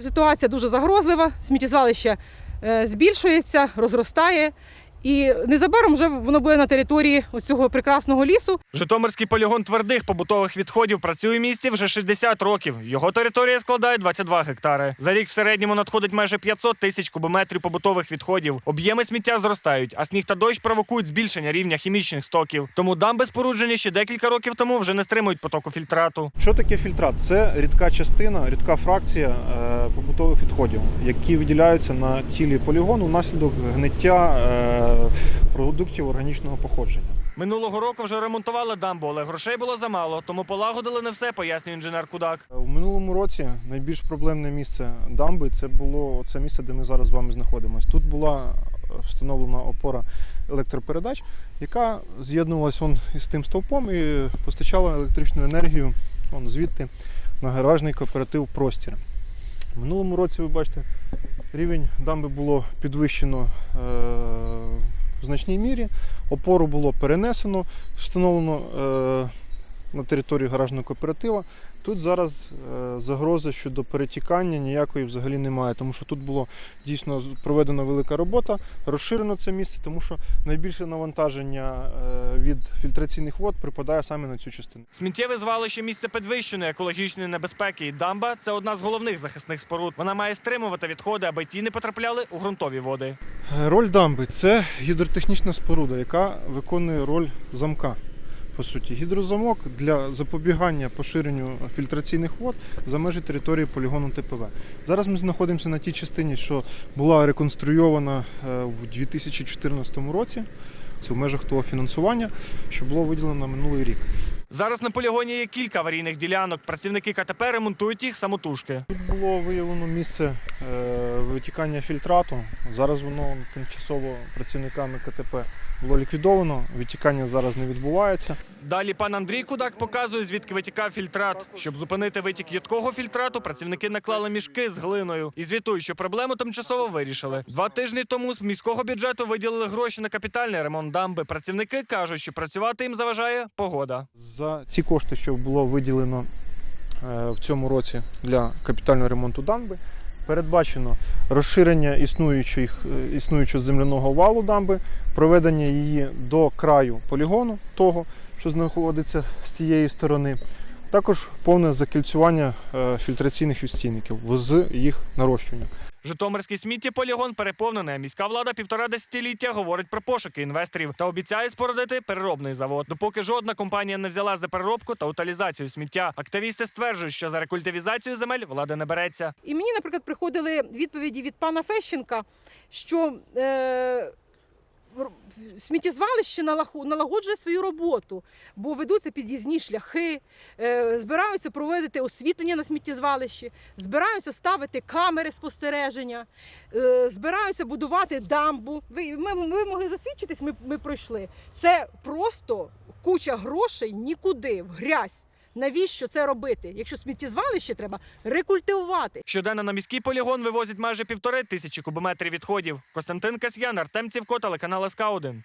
Ситуація дуже загрозлива. Сміттєзвалище е, збільшується, розростає. І незабаром вже воно буде на території ось цього прекрасного лісу. Житомирський полігон твердих побутових відходів працює в місті вже 60 років. Його територія складає 22 гектари. За рік в середньому надходить майже 500 тисяч кубометрів побутових відходів. Об'єми сміття зростають, а сніг та дощ провокують збільшення рівня хімічних стоків. Тому дамби споруджені ще декілька років тому вже не стримують потоку фільтрату. Що таке фільтрат? Це рідка частина, рідка фракція е, побутових відходів, які виділяються на тілі полігону внаслідок гниття е, продуктів органічного походження. Минулого року вже ремонтували дамбу, але грошей було замало, тому полагодили не все, пояснює інженер Кудак. У минулому році найбільш проблемне місце дамби це було це місце, де ми зараз з вами знаходимося. Тут була встановлена опора електропередач, яка з'єднувалася он із тим стовпом і постачала електричну енергію он, звідти на гаражний кооператив Простір. В минулому році, ви бачите, рівень дамби було підвищено е, значній мірі, опору було перенесено, встановлено е, на території гаражного кооператива. Тут зараз е, загрози щодо перетікання ніякої взагалі немає, тому що тут було дійсно проведена велика робота, розширено це місце, тому що найбільше навантаження е, від фільтраційних вод припадає саме на цю частину. Сміттєве звалище місце підвищеної екологічної небезпеки, і дамба це одна з головних захисних споруд. Вона має стримувати відходи, аби ті не потрапляли у ґрунтові води. Роль дамби це гідротехнічна споруда, яка виконує роль замка. По суті, гідрозамок для запобігання поширенню фільтраційних вод за межі території полігону ТПВ. Зараз ми знаходимося на тій частині, що була реконструйована е, в 2014 році. Це в межах того фінансування, що було виділено на минулий рік. Зараз на полігоні є кілька аварійних ділянок. Працівники КТП ремонтують їх самотужки. Тут було виявлено місце е, витікання фільтрату. Зараз воно тимчасово працівниками КТП було ліквідовано. Витікання зараз не відбувається. Далі пан Андрій Кудак показує, звідки витікав фільтрат. Щоб зупинити витік їдкого фільтрату, працівники наклали мішки з глиною і звітують, що проблему тимчасово вирішили. Два тижні тому з міського бюджету виділили гроші на капітальний ремонт дамби. Працівники кажуть, що працювати їм заважає погода. За ці кошти, що було виділено е, в цьому році для капітального ремонту дамби, передбачено розширення існуючих, е, існуючого земляного валу дамби, проведення її до краю полігону, того, що знаходиться з цієї сторони. Також повне закільцювання е, фільтраційних відстійників з їх нарощуванням. Житомирський сміттєполігон переповнений. а Міська влада півтора десятиліття говорить про пошуки інвесторів та обіцяє спорудити переробний завод. Допоки жодна компанія не взяла за переробку та утилізацію сміття. Активісти стверджують, що за рекультивізацію земель влада не береться. І мені, наприклад, приходили відповіді від пана Фещенка, що е, сміттєзвалище налагоджує свою роботу, бо ведуться під'їзні шляхи, е, збираються проводити освітлення на сміттєзвалищі, збираються ставити камери спостереження, е, збираються будувати дамбу. Ви, ми, ми могли засвідчитись, ми, ми пройшли. Це просто куча грошей нікуди, в грязь. Навіщо це робити? Якщо сміттєзвалище треба рекультивувати. Щоденно на міський полігон вивозять майже півтори тисячі кубометрів відходів. Костянтин Касьян, Артем Цівко, телеканал СК 1